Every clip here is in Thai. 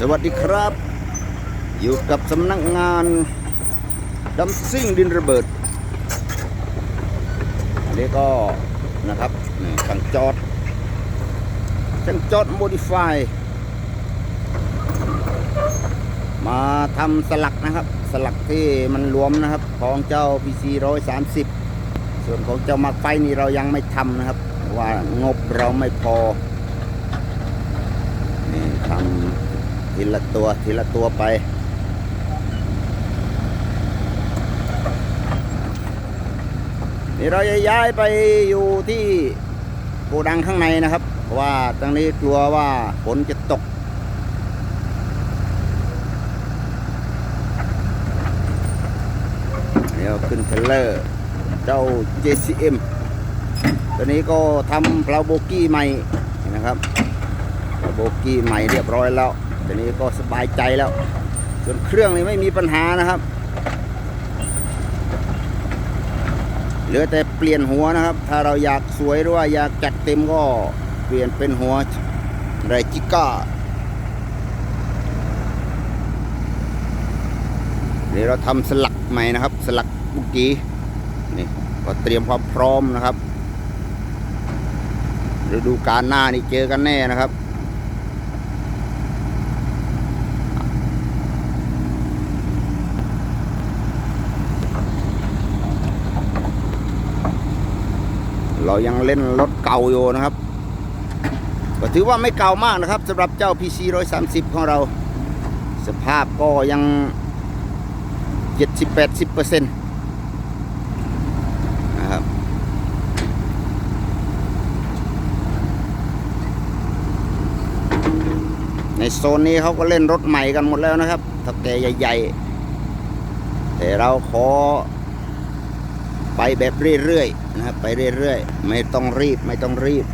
สวัสดีครับ อยู่กับสำนักงานดัมซิ่งดินระเบิด อันนี้ก็นะครับนี่ช่างจอดช่างจอดโมดิฟายมาทำสลักนะครับ สลักที่มันรวมนะครับ ของเจ้า PC 130 ส่วนของเจ้ามาไฟนี่เรายังไม่ทำนะครับ ว่างบเราไม่พอ นี่ทำ ทีละตัวทีละตัวไป นี่เราจะย้ายไปอยู่ที่โกดังข้างในนะครับ เพราะว่าตรงนี้กลัวว่าฝนจะตก เดี๋ยวขึ้นเทเลอร์ เจ้า JCM ตัวนี้ก็ทำเพลาโบกี้ใหม่นะครับโบกี้ใหม่เรียบร้อยแล้ว ตัวนี้ก็สบายใจแล้ว ส่วนเครื่องนี่ไม่มีปัญหานะครับ เหลือแต่เปลี่ยนหัวนะครับ ถ้าเราอยากสวยหรือว่าอยากจัดเต็มก็เปลี่ยนเป็นหัวไรจิก้าเดี๋ยวเราทำสลักใหม่นะครับ สลักบุกี้นี่ก็เตรียมความพร้อมนะครับฤดูการหน้านี่เจอกันแน่นะครับ เรายังเล่นรถเก่าอยู่นะครับ ก็ถือว่าไม่เก่ามากนะครับสำหรับเจ้า PC 130 ของเรา สภาพก็ยัง 70-80%นะครับในโซนนี้เขาก็เล่นรถใหม่กันหมดแล้วนะครับถ้าแกใหญ่ ๆ แต่เราขอ ไปแบบเรื่อยๆนะครับไปเรื่อยๆ ไม่ต้องรีบไม่ต้องรีบ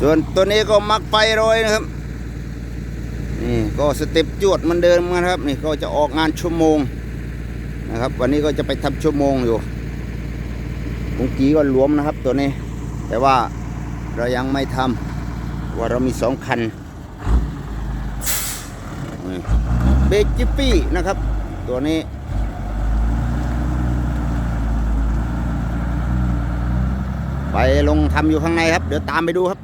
ส่วนตัวนี้ก็มักไปโรยนะครับ นี่ก็สเต็ปจวดมันเดินมนะครับ นี่ก็จะออกงานชั่วโมงนะครับ วันนี้ก็จะไปทำชั่วโมงอยู่เมื่อกี้ก็หลวมนะครับตัวนี้ แต่ว่าเรายังไม่ทำ ว่าเรามีสองคันเบกจิปปี้นะครับ ตัวนี้ ไปลงทำอยู่ข้างในครับ เดี๋ยวตามไปดูครับ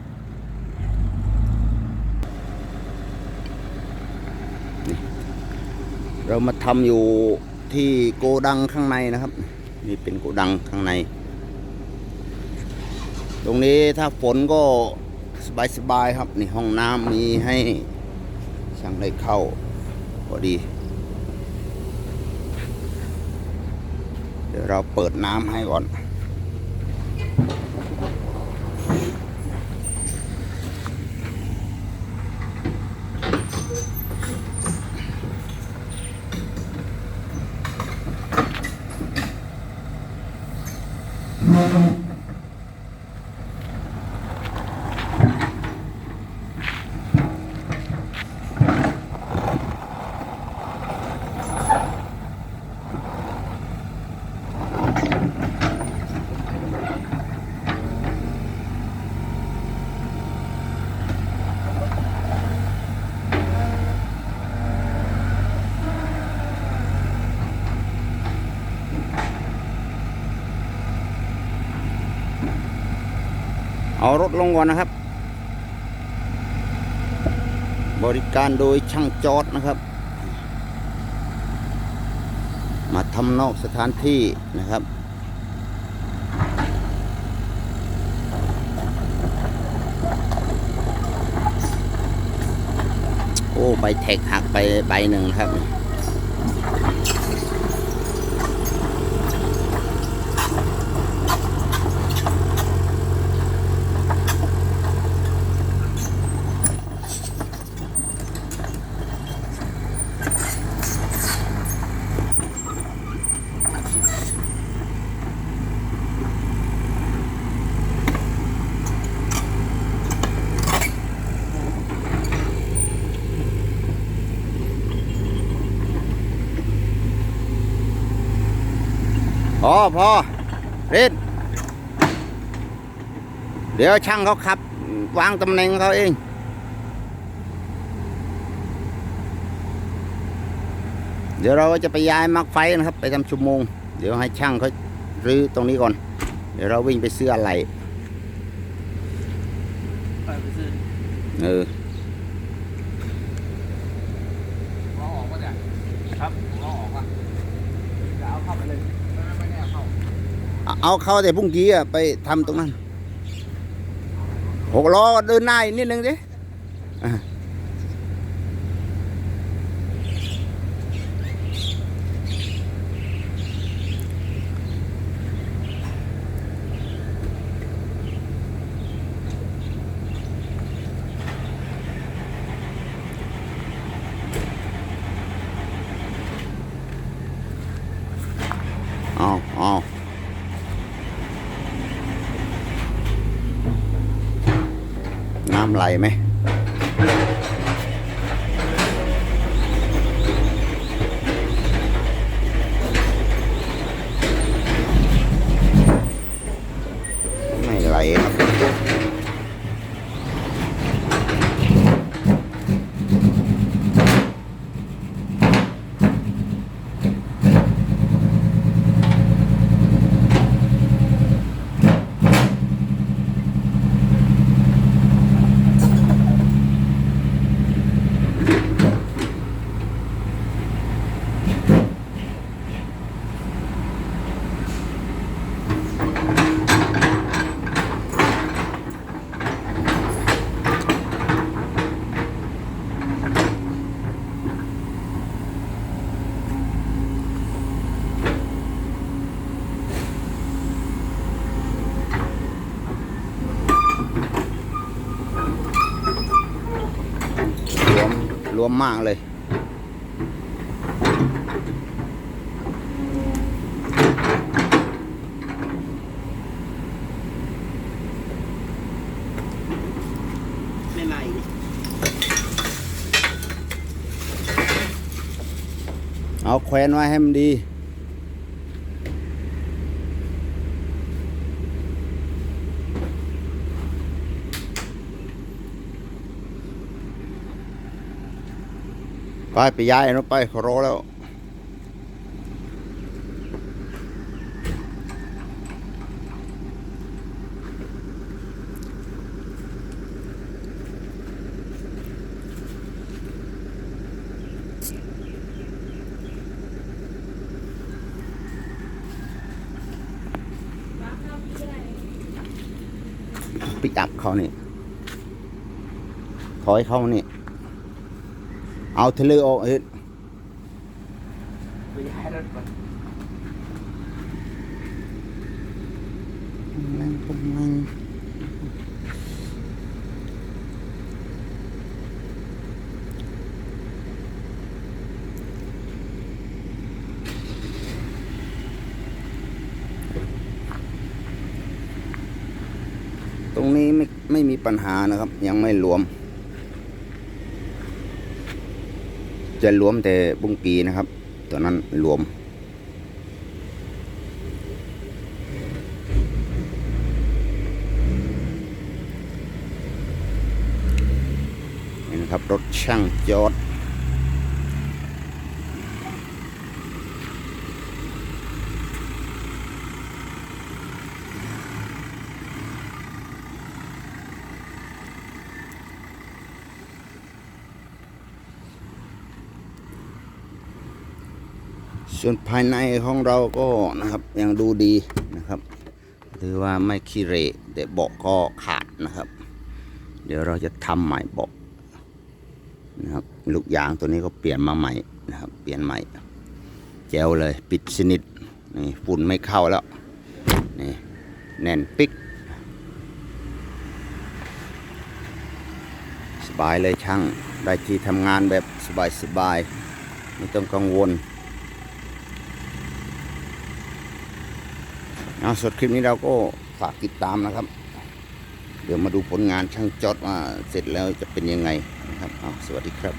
เรามาทำอยู่ที่โกดังข้างในนะครับ นี่เป็นโกดังข้างใน ตรงนี้ถ้าฝนก็ สบายๆครับ นี่ห้องน้ำมีให้ช่างได้เข้าพอดี เดี๋ยวเราเปิดน้ำให้ก่อน เอารถลงก่อนนะครับ บริการโดยช่างจอดนะครับ มาทำนอกสถานที่นะครับโอ้ใบแท็กหักไปใบหนึ่งครับ พอพอเรดเดี๋ยวช่างเขาขับ วางตำแหน่งเขาเอง เดี๋ยวเราจะไปย้ายมักไฟนะครับ ไปทำชั่วโมง เดี๋ยวให้ช่างเขารื้อตรงนี้ก่อน เดี๋ยวเราวิ่งไปซื้ออะไรไปไปซื้อเออเราออกวะเนี่ยครับเราออกอะจะเอาเข้าไปเลยไม่ไม่แน่เข้า เอาเข้าแต่พรุ่งกี้ไปทำตรงนั้นหกล้อเดินหน้าอีกนิดนึงสิอะเอาเอาน้ำไรไหมไหลครับ รวมรวมมากเลย ไม่ใหม่เอาแขวนไว้ให้มันดี ไปไปย้ายนะไปขอรอแล้ว ปิกอัพเขานี่ ถอยเขานี่ เอาเทเลอร์ออกเอนนั่งตรงนั้นตรงนี้ไม่ไม่มีปัญหานะครับ ยังไม่รวม จะรวมแต่บุ้งกีนะครับ ตัวนั้นรวม นี่นะครับรถช่างจอด ส่วนภายในของเราก็นะครับยังดูดีนะครับถือว่าไม่ขี้เหร่แต่เบาะก็ขาดนะครับ เดี๋ยวเราจะทำใหม่เบาะนะครับลูกยางตัวนี้ก็เปลี่ยนมาใหม่นะครับเปลี่ยนใหม่แจวเลยปิดสนิทนี่ฝุ่นไม่เข้าแล้วนี่แน่นปิกสบายเลยช่างได้ที่ทำงานแบบสบายๆไม่ต้องกังวล เอาสดคลิปนี้เราก็ฝากติดตามนะครับ เดี๋ยวมาดูผลงานช่างจอดว่าเสร็จแล้วจะเป็นยังไงนะครับเอาสวัสดีครับ